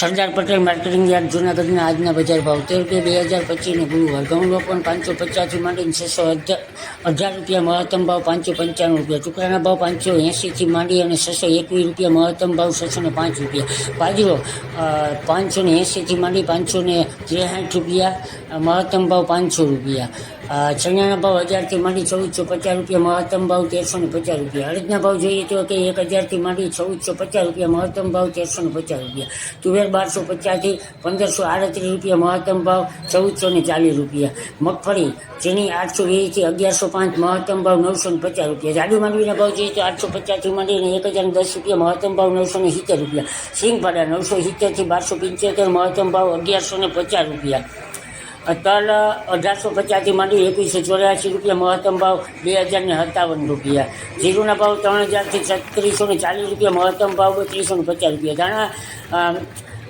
Sardar Patel marketing yard જૂનાગઢના આજના બજાર ભાવ. તેર બે બે હજાર પચીસને ગુરુવાર ઘઉં લોકોને પાંચસો પચાસથી માંડીને છસો હજાર અઢાર રૂપિયા મહત્તમ ભાવ પાંચસો પંચાણું રૂપિયા. ચૂકડાના ભાવ પાંચસો એંશીથી માંડી અને છસો એકવીસ રૂપિયા મહત્તમ ભાવ છસો ને પાંચ રૂપિયા. બાજરો પાંચસો ને એંશીથી માંડી પાંચસો ને ત્રેસાઠ રૂપિયા અ, મહત્તમ ભાવ પાંચસો રૂપિયા. અ, ચણાના ભાવ હજારથી માંડી ચૌદસો પચાસ રૂપિયા મહત્તમ ભાવ તેરસો ને પચાસ રૂપિયા. અડદના ભાવ જોઈએ તો કે એક હજારથી માંડી ચૌદસો પચાસ રૂપિયા મહત્તમ ભાવ તેરસો ને પચાસ રૂપિયા. તુવેર બારસો પચાસથી પંદરસો આડત્રીસ રૂપિયા મહત્તમ ભાવ, ચૌદસો ને ચાલીસ રૂપિયા. મગફળી, જેની આઠસો વીસથી અગિયારસો પાંચ મહત્તમ ભાવ, નવસો ને પચાસ રૂપિયા. જાડુ માંડવીના ભાવ જોઈએ તો આઠસો પચાસથી માંડીને એક હજાર દસ રૂપિયા મહત્તમ ભાવ, નવસો ને સિત્તેર રૂપિયા. સિંગપાડા, નવસો સિત્તેરથી બારસો પંચોતેર મહત્તમ ભાવ, અગિયારસો ને પચાસ રૂપિયા. તલ, અઢારસો પચાસથી માંડી એકવીસો ચોર્યાસી રૂપિયા મહત્તમ ભાવ, બે હજાર ને સત્તાવન રૂપિયા. જીરુના ભાવ ત્રણ હજારથી છત્રીસો ને ચાલીસ રૂપિયા મહત્તમ ભાવ ત્રીસો ને પચાસ રૂપિયા. ધાણા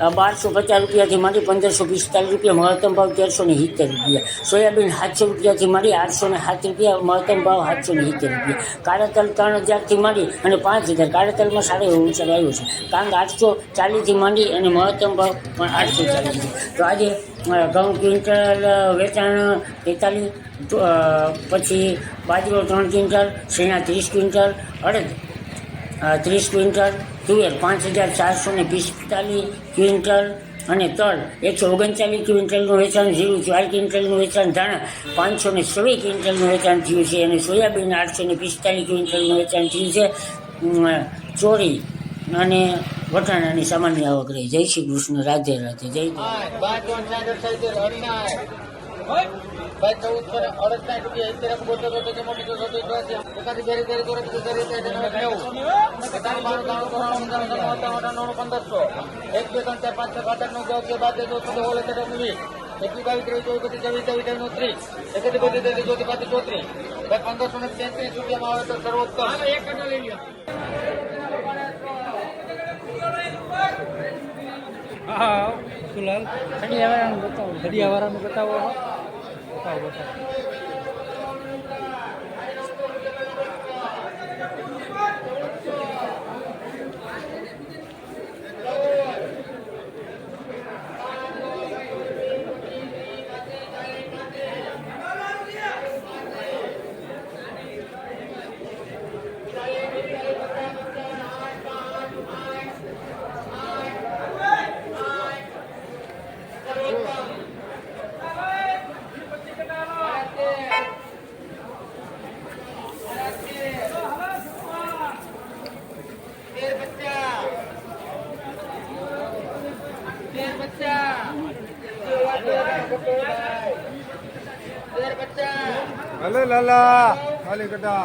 બારસો પચાસ રૂપિયાથી માંડી પંદરસો પિસ્તાલીસ રૂપિયા મહત્તમ ભાવ તેરસો ને સિત્તેર રૂપિયા. સોયાબીન સાતસો રૂપિયાથી માંડી આઠસો ને સાત રૂપિયા મહત્તમ ભાવ સાતસો ને સિત્તેર રૂપિયા. કાળા તલ ત્રણ હજારથી માંડી અને પાંચ હજાર. કાળા તલમાં સારો એવો ઉછાળ આવ્યો છે. કાંગ આઠસો ચાલીસથી માંડી અને મહત્તમ ભાવ પણ આઠસો ચાલીસ તો આજે ઘઉં ક્વિન્ટલ વેચાણ તેતાલીસ પછી બાજરો ત્રણ ક્વિન્ટલ સેના ત્રીસ ક્વિન્ટલ, અડદ ત્રીસ ક્વિન્ટલ, તુવેર પાંચ હજાર ચારસો ને પિસ્તાલીસ ક્વિન્ટલ અને તલ એકસો ઓગણચાલીસ ક્વિન્ટલનું વેચાણ થયું ચાર ક્વિન્ટલનું વેચાણ ધાણા, પાંચસો ને સોળ ક્વિન્ટલનું વેચાણ થયું છે અને સોયાબીન આઠસો ને પિસ્તાલીસ ક્વિન્ટલનું વેચાણ થયું છે. ચોરી અને વટાણાની સામાન્ય આવક રહી. જય શ્રી કૃષ્ણ. રાધે રાધે. જય ભાઈ ચૌદસો ને અડસાઠ રૂપિયા ઇતેર બોતેર બોતેર મોટી તો સૌથી ચોરાસી એકાદી બેરી તેરી તેરી તેરી નેવું પંદરસો. એક બે ત્રણ ચાર પાંચ છ સાત આઠ નવ દસ અગિયાર બાર તેર ચૌદ પંદર સોળ સત્તર અઢાર વીસ. એકવીસ બાવીસ ત્રેવીસ ચોવીસ છવ્વીસ સત્તાવીસ અઠ્ઠાવીસ ત્રીસ એકત્રીસ બત્રીસ તેત્રીસ ચોત્રીસ પાંત્રીસ ચોત્રીસ. ભાઈ પંદરસો ને તેત્રીસ રૂપિયામાં આવે તો સર્વોત્તમ. હા સુલાલ હડિયાવાળાનું બતાવો. બતાવો બતાવો. તેર પચાસ. હલે લાલા ખાલી કટા.